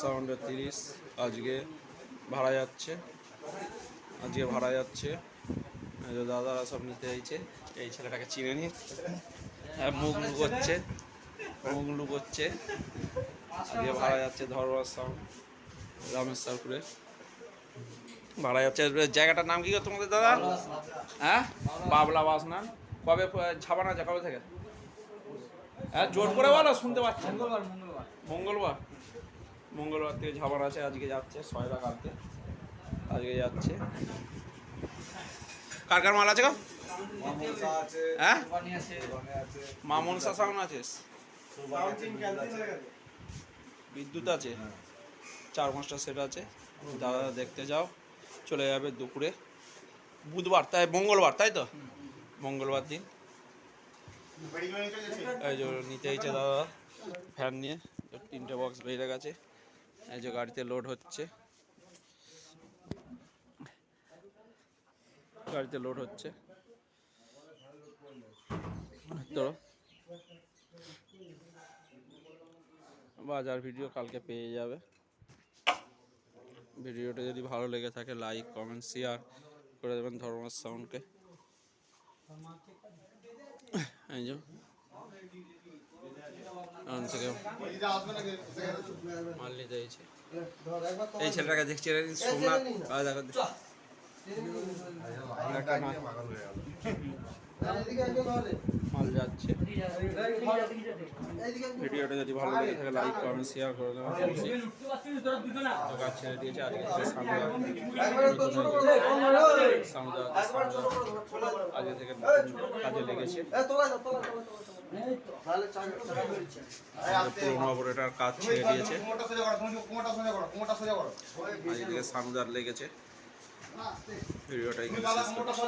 সাউন্ডে তিরিশ। আজকে ভাড়া যাচ্ছে। আজকে ভাড়া যাচ্ছে। দাদারা সব নিতে চাইছে এই ছেলেটাকে চিনে নি। হ্যাঁ, মুখ লুকোচ্ছে। মুখ লুকোচ্ছে। আজকে ভাড়া যাচ্ছে ধরবার সাউন্ড রামেশ্বরপুরে ভাড়া যাচ্ছে। জায়গাটার নাম কি তোমাদের দাদা? হ্যাঁ? বাবলা বাসনা কবে ছাপানো আছে কবে থেকে? হ্যাঁ জোর করে বলো শুনতে পাচ্ছি। মঙ্গলবার। মঙ্গলবার? মঙ্গলবার থেকে ঝাপান আছে, আজকে যাচ্ছে ছয়টা কালকে। আজকে যাচ্ছে। কার কার মাল আছে গো? হ্যাঁ? বানি আছে আছে? বিদ্যুৎ আছে। চার পাঁচটা সেট আছে। দাদা, দেখতে যাও। চলে যাবে দুপুরে। বুধবার, তাই মঙ্গলবার, তাই তো? মঙ্গলবার দিন। নিতে চাইছে দাদা। ফ্যান নিয়ে, তিনটে বক্স বেরিয়ে গেছে। এই যে গাড়িতে লোড হচ্ছে। গাড়িতে লোড হচ্ছে। তো বাজার ভিডিও কালকে পেয়ে যাবে। ভিডিওটা যদি ভালো লেগে থাকে লাইক কমেন্ট শেয়ার করে দেবেন ধর্মাস সাউন্ডকে এই যে মাল নিতে এই ছেলেটাকে দেখছি সোমনাথ। দেখো মাল যাচ্ছে। ভিডিওটা যদি ভালো লেগে থাকে লাইক কমেন্ট শেয়ার করে দেবেন। ছেড়ে দিয়েছে আজকে থেকে সামনে আজকে থেকে কাজে লেগেছে। পুরোনো কাজ ছেড়ে দিয়েছে। সানুদার লেগেছে। ভিডিওটা এখানে শেষ করছি।